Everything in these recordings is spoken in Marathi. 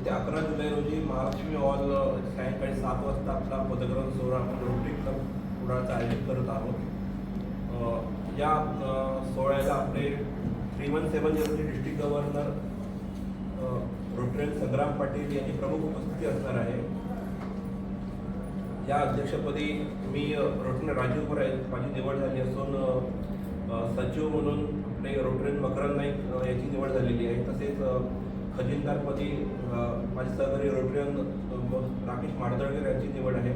येत्या अकरा जुलै रोजी महालक्ष्मी हॉल सायंकाळी सात वाजता आपला पदग्रहण सोहळा आपण रोटरी क्लब कुडाळचं आयोजित करत आहोत. या सोहळ्याला आपले three one seven झिरोचे district governor rotarian Sangram Patil यांची प्रमुख उपस्थिती असणार आहे. या अध्यक्षपदी मी अ, रोटरी राजीव पुरा माझी निवड झाली असून सचिव म्हणून आपले रोटरेन मकरन नाईक याची निवड झालेली आहे. तसेच सचिन खजिनदारपदी माझे सहकारी रोटरियन राकेश माडदळकर यांची निवड आहे.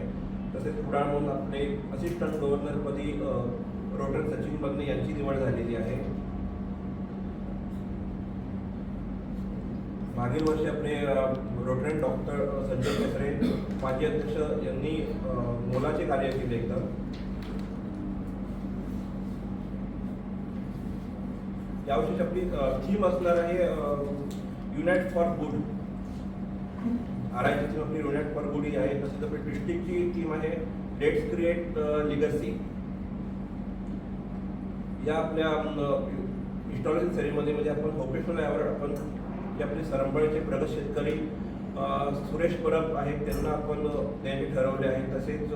तसेच कुडाळ म्हणून आपले असिस्टंट गव्हर्नरपदी रोटर सचिन बन्ने यांची निवड झालेली आहे. मागील वर्षी आपले रोटरियन डॉक्टर संजय केसरे माजी अध्यक्ष यांनी मोलाचे कार्य केले एकदम यावर्षी आपली थीम असणार आहे युनाइट फॉर गुड आर आयची आपली युनाइट फॉर गुड ही आहे. तसेच आपली डिस्ट्रिक्टची टीम आहे. लेट्स क्रिएट लिगसी या आपल्या हिस्टॉरिकल सेरेमनीमध्ये म्हणजे आपण व्होकेशनल अवॉर्ड आपण जे आपले सरंबळचे प्रगत शेतकरी सुरेश परब आहेत. त्यांना आपण त्यांनी ठरवले आहे. तसेच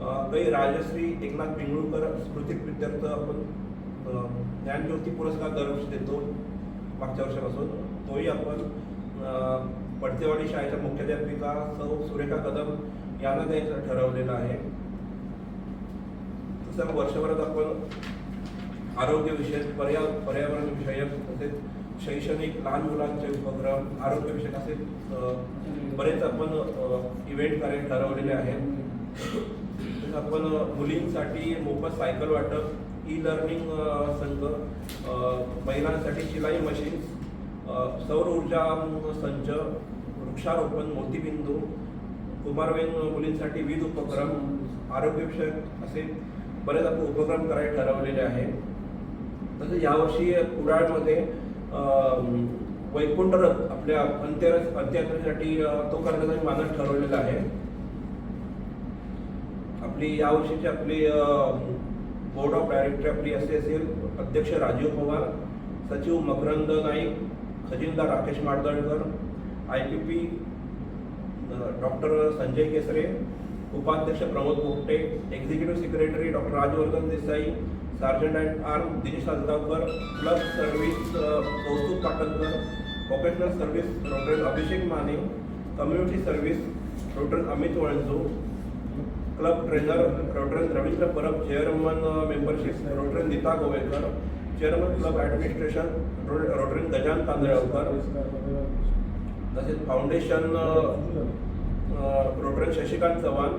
काही राजश्री एकनाथ पिंगळूकर स्मृती प्रित्यर्थ आपण ज्ञानज्योती पुरस्कार दरवर्षी देतो. मागच्या वर्षापासून. तोही आपण पडतेवाडी शाळेच्या मुख्याध्यापिका सौ सुरेखा कदम यांना द्यायचं ठरवलेलं आहे. तसं वर्षभरात आपण आरोग्य विषयक पर्या पर्यावरण विषयक तसेच शैक्षणिक लहान मुलांचे उपक्रम आरोग्य विषयक असे बरेच आपण इव्हेंट कार्य ठरवलेले आहेत. तसेच आपण मुलींसाठी मोफत सायकल वाटप ई लर्निंग संघ महिलांसाठी शिलाई मशीन्स सौर ऊर्जा संच वृक्षारोपण मोतीबिंदू कुमारवेन मुलींसाठी विविध उपक्रम आरोग्यविषयक असे बरेच आपण उपक्रम करायला ठरवलेले आहे तसंच यावर्षी कुडाळमध्ये वैकुंठ रथ आपल्या अंत्य अंत्ययात्रेसाठी तो करण्याचा मानस ठरवलेला आहे. आपली यावर्षीची आपली बोर्ड ऑफ डायरेक्टर आपली असे असेल अध्यक्ष राजीव पवार सचिव Makarand Naik खजिनदार Rakesh Madgalkar I P P doctor Sanjay Kesare उपाध्यक्ष Pramod Popate executive secretary doctor Rajvardhan Desai sergeant and arm Dinesh Sajgaonkar club service Kaustubh Patankar professional service doctor Abhishek Mane community service doctor Amit Valanjo club trainer doctor Ravindra Parab chairman membership doctor Nita Govekar chairman club administration rotary Gajan Tandalwakar तसेच foundation rotarian Shashikant Chavan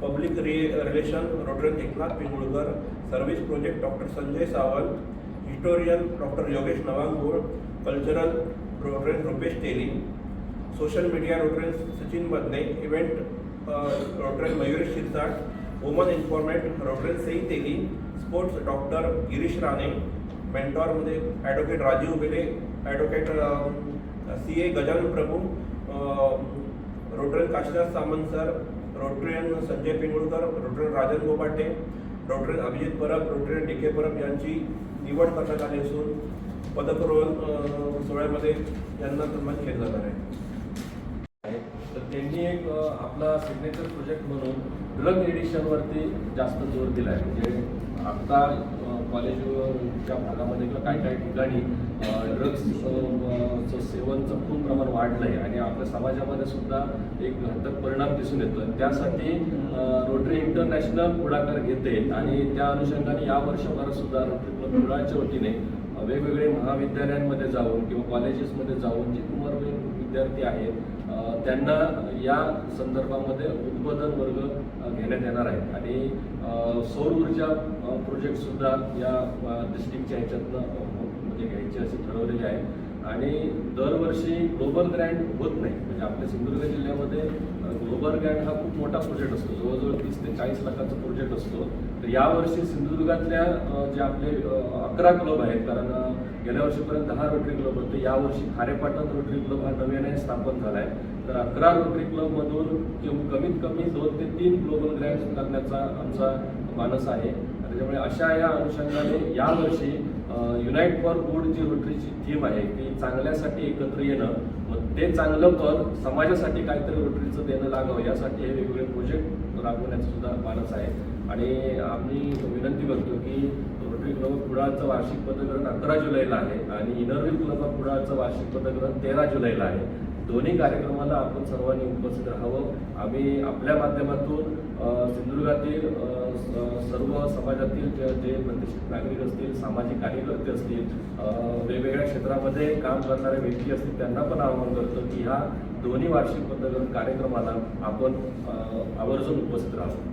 public re relation rotarian Eknath Pingulkar service project doctor Sanjay Sawant historian doctor Yogesh Navangul cultural rotarian Rupesh Teli social media rotarian Sachin Badne event rotarian Mayuresh Shirsat woman इन्फॉर्मेट rotarian Sai Teli sports doctor Girish Rane मेंटॉरमध्ये advocate Rajiv Bele advocate C A Gajanan Prabhu rotarian Kashinath Samant sir rotarian Sanjay Pingulkar rotarian Rajan Gopate rotarian Abhijit Parab rotarian D K Parab यांची निवड करण्यात आली असून पदकरोहण सोहळ्यामध्ये यांना सन्मान केला जाणार आहे. तर त्यांनी एक आपला सिग्नेचर प्रोजेक्ट म्हणून ड्रग एडिशनवरती जास्त जोर दिला आहे म्हणजे आत्ता कॉलेजच्या भागामध्ये किंवा काही काही ठिकाणी ड्रग्सचं सेवनचं खूप प्रमाण वाढलं आहे आणि आपल्या समाजामध्ये सुद्धा एक घातक परिणाम दिसून येतो त्यासाठी रोटरी इंटरनॅशनल पुढाकार घेते आणि त्या अनुषंगाने या वर्षभरात सुद्धा रोटरी क्लब कुडाळच्या वतीने वेगवेगळे महाविद्यालयांमध्ये जाऊन किंवा कॉलेजेसमध्ये जाऊन जे कुमारवयीन विद्यार्थी आहेत त्यांना या संदर्भामध्ये उद्बोधन वर्ग घेण्यात येणार आहेत. आणि सौर ऊर्जा प्रोजेक्टसुद्धा या डिस्ट्रिक्टच्या ह्याच्यातनं म्हणजे घ्यायचे असे ठरवलेले आहे. आणि दरवर्षी ग्लोबल ग्रँड होत नाही. म्हणजे आपल्या सिंधुदुर्ग जिल्ह्यामध्ये ग्लोबल ग्रँड हा खूप मोठा प्रोजेक्ट असतो. जवळजवळ तीस ते चाळीस लाखाचा प्रोजेक्ट असतो. तर यावर्षी सिंधुदुर्गातल्या जे आपले अकरा क्लब आहेत कारण गेल्या वर्षीपर्यंत दहा रोटरी क्लब होते. यावर्षी खारेपाटण रोटरी क्लब हा नव्याने स्थापन झाला आहे तर अकरा रोटरी क्लबमधून किंवा कमीत कमी दोन ते तीन ग्लोबल ग्रँड करण्याचा आमचा मानस आहे. त्याच्यामुळे अशा या अनुषंगाने यावर्षी युनाइट फॉर गुड जी रोटरीची थीम आहे ती चांगल्यासाठी एकत्र येणं मग ते चांगलं कर समाजासाठी काहीतरी रोटरीचं देणं लागावं यासाठी हे वेगवेगळे प्रोजेक्ट राबवण्याचं सुद्धा मानस आहे. आणि आम्ही विनंती करतो की रोटरी क्लब कुडाळचं वार्षिक पदग्रहण अकरा जुलैला आहे आणि इनरव्हील क्लब ऑफ कुडाळचं वार्षिक पदग्रहण तेरा जुलैला आहे. दोन्ही कार्यक्रमाला आपण सर्वांनी उपस्थित राहावं. आम्ही आपल्या माध्यमातून सिंधुदुर्गातील सर्व समाजातील जे जे प्रतिष्ठित नागरिक असतील सामाजिक कार्यकर्ते असतील वेगवेगळ्या क्षेत्रामध्ये काम करणारे व्यक्ती असतील त्यांना पण आवाहन करतो की ह्या दोन्ही वार्षिक पदग्रहण कार्यक्रमाला आपण आवर्जून उपस्थित राहावं.